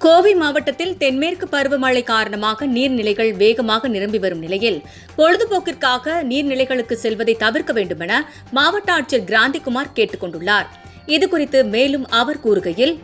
கோவை மாவட்டத்தில் தென்மேற்கு பருவமழை காரணமாக நீர்நிலைகள் வேகமாக நிரம்பி வரும் நிலையில் பொழுதுபோக்கிற்காக நீர்நிலைகளுக்கு செல்வதை தவிர்க்க வேண்டுமென மாவட்ட ஆட்சியர் கிராந்திகுமார் கேட்டுக் கொண்டுள்ளார் இதுகுறித்து மேலும் அவர் கூறுகையில்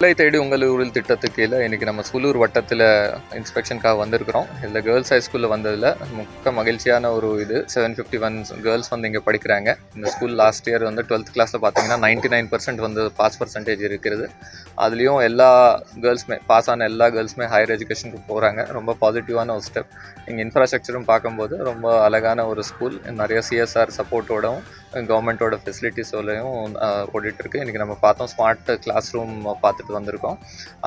பிள்ளை தேடி உங்கள் ஊரில் திட்டத்துக்கு கீழே இன்றைக்கி நம்ம சூலூர் வட்டத்தில் இன்ஸ்பெக்ஷனுக்காக வந்திருக்கிறோம். இதில் கேர்ள்ஸ் ஹை ஸ்கூலில் வந்ததில் மிக்க மகிழ்ச்சியான ஒரு இது. செவன் ஃபிஃப்டி ஒன் கேர்ள்ஸ் வந்து இங்கே படிக்கிறாங்க. இந்த ஸ்கூல் லாஸ்ட் இயர் வந்து டுவெல்த் கிளாஸில் பார்த்தீங்கன்னா நைன்ட்டி நைன் பர்சன்ட் வந்து பாஸ் பர்சன்டேஜ் இருக்கிறது. அதுலேயும் எல்லா கேர்ள்ஸுமே பாஸ் ஆன எல்லா கேர்ள்ஸுமே ஹையர் எஜுகேஷனுக்கு போகிறாங்க ரொம்ப பாசிட்டிவான ஒரு ஸ்டெப் இங்கே இன்ஃப்ராஸ்ட்ரக்சரும் பார்க்கும்போது ரொம்ப அழகான ஒரு ஸ்கூல் நிறைய சிஎஸ்ஆர் சப்போர்ட்டோடவும் கவர்மெண்ட்டோட ஃபெசிலிட்டிஸோலையும் ஓடிட்டுருக்கு. இன்றைக்கி நம்ம பார்த்தோம் ஸ்மார்ட் கிளாஸ் ரூம் பார்த்துட்டு வந்திருக்கோம்.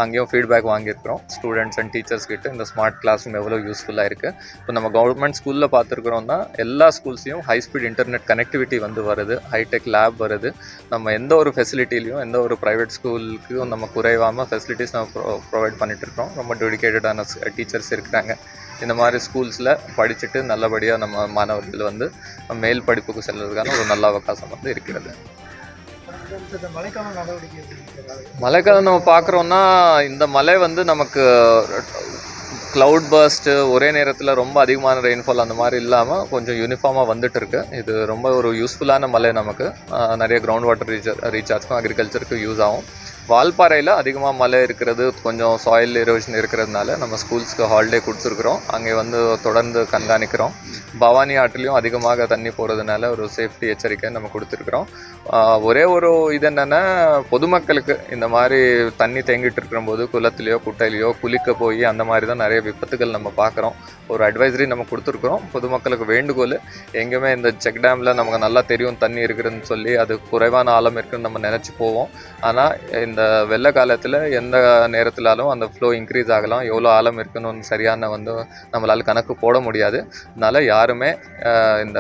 அங்கேயும் ஃபீட்பேக் வாங்கியிருக்கிறோம். ஸ்டூடெண்ட்ஸ் அண்ட் டீச்சர்ஸ் கிட்ட இந்த ஸ்மார்ட் கிளாஸ் ரூம் எவ்வளோ யூஸ்ஃபுல்லாக இருக்குது இப்போ நம்ம கவர்மெண்ட் ஸ்கூலில் பார்த்துருக்குறோம்னா எல்லா ஸ்கூல்ஸையும் ஹை ஸ்பீட் இன்டர்நெட் கனெக்டிவிட்டி வந்து வருது. ஹைடெக் லேப் வருது. நம்ம எந்த ஒரு ஃபெசிலிட்டிலையும் எந்த ஒரு ப்ரைவேட் ஸ்கூலுக்கும் நம்ம குறைவாமல் ஃபெசிலிட்டிஸ் நம்ம ப்ரொவைட் பண்ணிகிட்ருக்கோம் இருக்கோம் ரொம்ப டெடிக்கேட்டடான டீச்சர்ஸ் இருக்கிறாங்க. இந்த மாதிரி ஸ்கூல்ஸில் படிச்சுட்டு நல்லபடியாக நம்ம மாணவர்கள் வந்து மேல் படிப்புக்கு செல்வதற்கான ஒரு நல்ல அவகாசம் வந்து இருக்கிறது. மழைக்கால மழைக்காலம் நம்ம பார்க்குறோன்னா இந்த மழை வந்து நமக்கு க்ளவுட் பர்ஸ்ட்டு ஒரே நேரத்தில் ரொம்ப அதிகமான ரெயின்ஃபால் அந்த மாதிரி இல்லாமல் கொஞ்சம் யூனிஃபார்மாக வந்துட்டு இருக்கு. இது ரொம்ப ஒரு யூஸ்ஃபுல்லான மலை நமக்கு. நிறைய கிரவுண்ட் வாட்டர் ரீசார் ரீசார்ஜ்க்கும் அக்ரிகல்ச்சருக்கும் யூஸ் ஆகும். வால்பாறையில் அதிகமாக மழை இருக்கிறது கொஞ்சம் சாயில் எரோஷன் இருக்கிறதுனால நம்ம ஸ்கூல்ஸ்க்கு ஹாலிடே கொடுத்துருக்குறோம். அங்கே வந்து தொடர்ந்து கண்காணிக்கிறோம். பவானி ஆற்றிலையும் அதிகமாக தண்ணி போகிறதுனால ஒரு சேஃப்டி எச்சரிக்கை நம்ம கொடுத்துருக்குறோம். ஒரே ஒரு இது என்னென்னா பொதுமக்களுக்கு இந்த மாதிரி தண்ணி தேங்கிட்டு இருக்கிறபோது குளத்துலையோ குட்டையிலையோ குளிக்க போய் அந்த மாதிரி தான் நிறைய விபத்துகள் நம்ம பார்க்குறோம். ஒரு அட்வைசரி நம்ம கொடுத்துருக்குறோம். பொதுமக்களுக்கு வேண்டுகோள் எங்கேயுமே இந்த செக் டேமில் நமக்கு நல்லா தெரியும் தண்ணி இருக்குதுன்னு சொல்லி அது குறைவான ஆழம் இருக்குன்னு நம்ம நினச்சி போவோம். ஆனால் இந்த வெள்ள காலத்தில் எந்த நேரத்திலாலும் அந்த ஃப்ளோ இன்க்ரீஸ் ஆகலாம். எவ்வளோ ஆழம் இருக்குன்னு ஒன்று சரியான வந்து நம்மளால் கணக்கு போட முடியாது. அதனால் யாருமே இந்த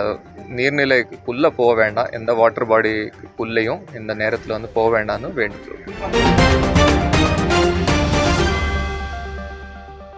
நீர்நிலைக்குள்ளே போக வேண்டாம். எந்த வாட்டர் பாடிக்குள்ளேயும் இந்த நேரத்தில் வந்து போக வேண்டாம்னு வேண்டிக்கிறோம்.